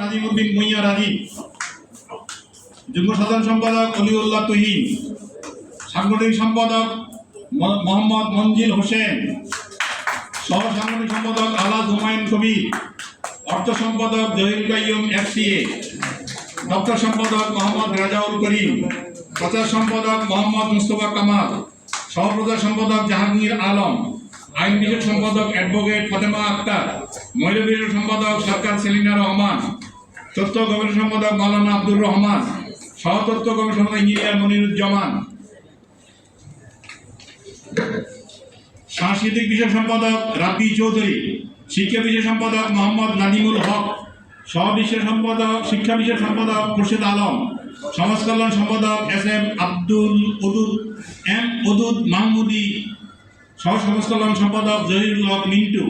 নাজিমুদ্দিন মুইয়া রাজীব যুগ্ম সাধারণ সম্পাদক অলিউল্লাহ তুহিন, সাংগঠনিক সম্পাদক মোহাম্মদ মঞ্জিল হোসেন, সহ সাংগঠনিক সম্পাদক আলাদ হুমায়ুন কবির, অর্থ সম্পাদক জহির কাইয়ুম এফসিএ, দপ্তর সম্পাদক মোহাম্মদ রাজাউল করিম, প্রচার সম্পাদক মোহাম্মদ মুস্তফা কামাল সহপ্রচার সম্পাদক জাহাঙ্গীর আলম, আইন বিষয়ক সম্পাদক অ্যাডভোকেট ফাতেমা আক্তার মহিলা বিষয়ক সম্পাদক সরকার সেলিনা রহমান তথ্য গবেষণা সম্পাদক মাওলানা আব্দুর রহমান সহতত্ত্ব গবেষণা ইঞ্জিনিয়ার মনিরুজ্জামান, সাংস্কৃতিক বিষয় সম্পাদক রাব্বি চৌধুরী, শিক্ষা বিষয় সম্পাদক মোহাম্মদ নাদিমুল হক, সহ সম্পাদক, শিক্ষা বিষয় সম্পাদক খুরশেদ আলম, সমাজ কল্যাণ সম্পাদক S M Abdul Udud, M Udud Mahmudi, সহ সমাজ কল্যাণ সম্পাদক জহিরুল হক মিন্টু,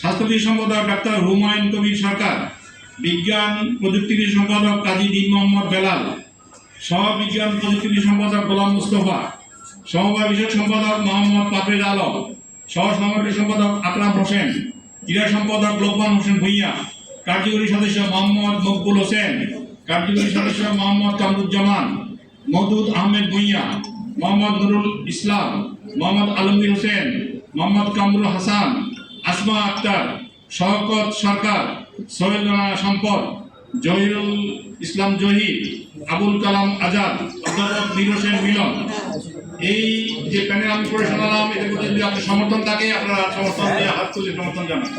স্বাস্থ্য বিষয় সম্পাদক ডাক্তার হুমায়ুন কবির সরকার বিজ্ঞান প্রযুক্তি সম্পাদক কাজী দিন মোহাম্মদ বেলাল, সহ বিজ্ঞান প্রযুক্তি সম্পাদক গোলাম মুস্তফা, সমবায় সম্পাদক মোহাম্মদ পারভেজ আলম, সহ সমবায় সম্পাদক আকরাম হোসেন, ক্রীড়া সম্পাদক লোকমান হোসেন ভুইয়া, কার্যকরী সদস্য মোহাম্মদ মকবুল হোসেন, কার্যকরী সদস্য মোহাম্মদ কামরুজ্জামান, মদুদ আহমেদ ভুইয়া, মোহাম্মদ নুরুল ইসলাম, মোহাম্মদ আলমগীর হোসেন, মোহাম্মদ কামরুল হাসান, আসমা আক্তার শওকত সরকার সোহেল রানা সম্পদ, জহিরুল ইসলাম জহি, আবুল কালাম আজাদ, অধ্যাপক বীর হোসেন মিলন। এই যে প্যানেল আমি করে শোনালাম এদের যদি আপনার সমর্থন থাকে, আপনারা সমর্থন দিয়ে হাত তুলে সমর্থন জানান।